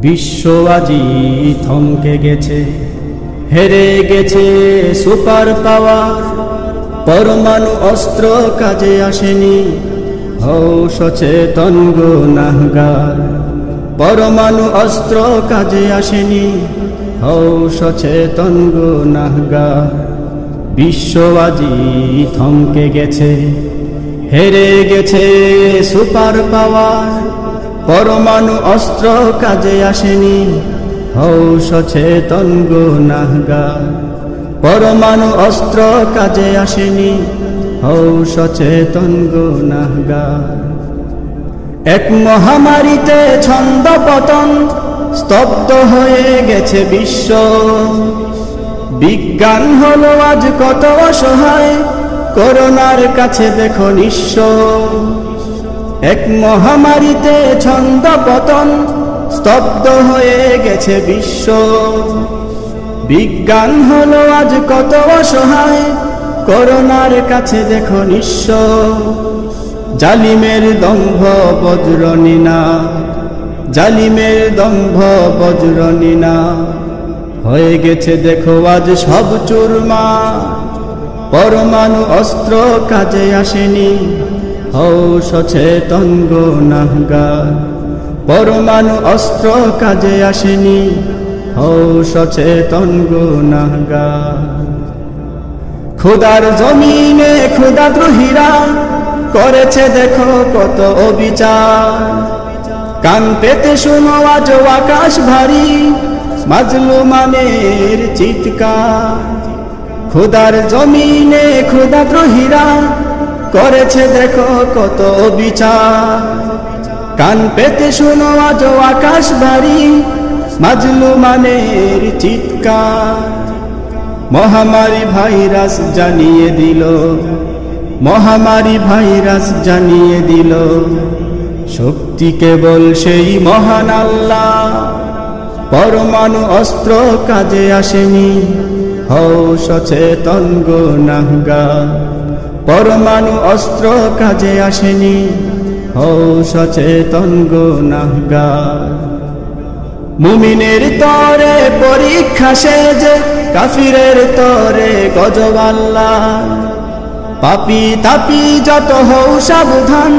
বিশ্ব আজি থমকে গেছে। হেরে গেছে সুপার পাওয়ার। পরমাণু অস্ত্র কাজে আসেনি। হও সচেতন গো নাহগার। পরমাণু অস্ত্র কাজে আসেনি। হও সচেতন গো নাহগার। বিশ্ব আজি থমকে গেছে। হেরে গেছে সুপার পাওয়ার। পরমাণু অস্ত্র কাজে আসেনি। হও সচেতন গো নাহগার পরমাণু অস্ত্র কাজে আসেনি। হও সচেতন গো নাহগার এক মহামারীতে ছন্দ পতন স্তব্ধ হয়ে গেছে বিশ্ব। বিজ্ঞান হলো আজ কত অসহায়, করোনার কাছে দেখো নিঃস্ব। এক মহামারীতে ছন্দ পতন স্তব্ধ হয়ে গেছে বিশ্ব। বিজ্ঞান হলো আজ কত অসহায়, করোনার কাছে দেখো নিঃস্ব। জালিমের দম্ভ বজ্রনীনা জালিমের দম্ভ বজ্রনীনা হয়ে গেছে দেখো আজ সব চুরমা, পরমাণু অস্ত্র কাজে আসেনি। হও সচেতন গো নাহগার। পরমাণু অস্ত্র কাজে আসেনি, হও সচেতন গো নাহগার। খুদার জমিনে খুদা দ্রোহীরা করেছে দেখো কত অবিচার। কান পেতে শুনো আজ আকাশ ভারী, মাজলুমানের চিৎকার। খুদার জমিনে খুদা দ্রোহীরা করেছে দেখো কত বিচার। কান পেতে শুনো আজ আকাশ ভারী মাজলুমানের চিৎকার। মহামারী ভাইরাস জানিয়ে দিল, মহামারী ভাইরাস জানিয়ে দিল। শক্তি কেবল সেই মহান আল্লাহ, পরমাণু অস্ত্র কাজে আসেনি। হও সচেতন গো নাহগার। পরমাণু অস্ত্র কাজে আসেনি। হও সচেতন গো নাহগার। মুমিনের তরে পরীক্ষা সেজে, কাফিরের তরে গজবাল্লা পাপি তাপি যত হও সাবধান,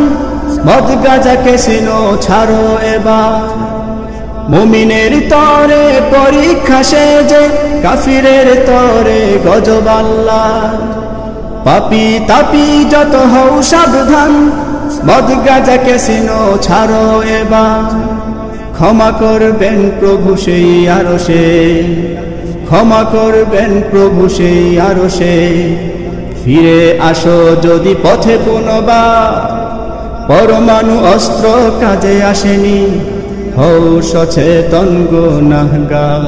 মদ গাজাকে সিনো ছাড়ো এবার। মুমিনের তরে পরীক্ষা সেজে, কাফিরের তরে গজবাল্লা পাপি তাপি যত হও সাবধান। মদ গাজাকে সিনো ছাড়ো এবার। ক্ষমা করবেন প্রভু সেই আরও সে ক্ষমা করবেন প্রভু সেই আরও সে ফিরে আসো যদি পথে পুনবার। পরমাণু অস্ত্র কাজে আসেনি। হও সচেতন গো নাহগার।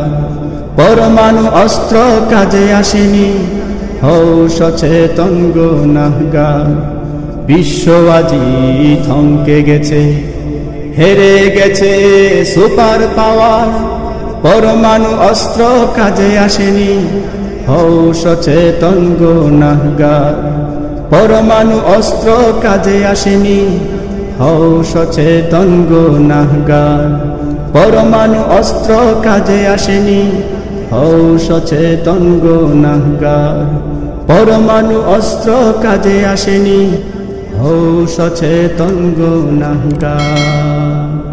পরমাণু অস্ত্র কাজে আসেনি। হও সচেতন নাহগার বিশ্ব আজি থমকে গেছে, হেরে গেছে সুপার পাওয়ার। পরমাণু অস্ত্র কাজে আসেনি হও সচেতন নাহগার পরমাণু অস্ত্র কাজে আসেনি হও সচেতন নাহগার পরমাণু অস্ত্র কাজে আসেনি হও সচেতন নাহগার পরমাণু অস্ত্র কাজে আসেনি হও সচেতন গো নাহগার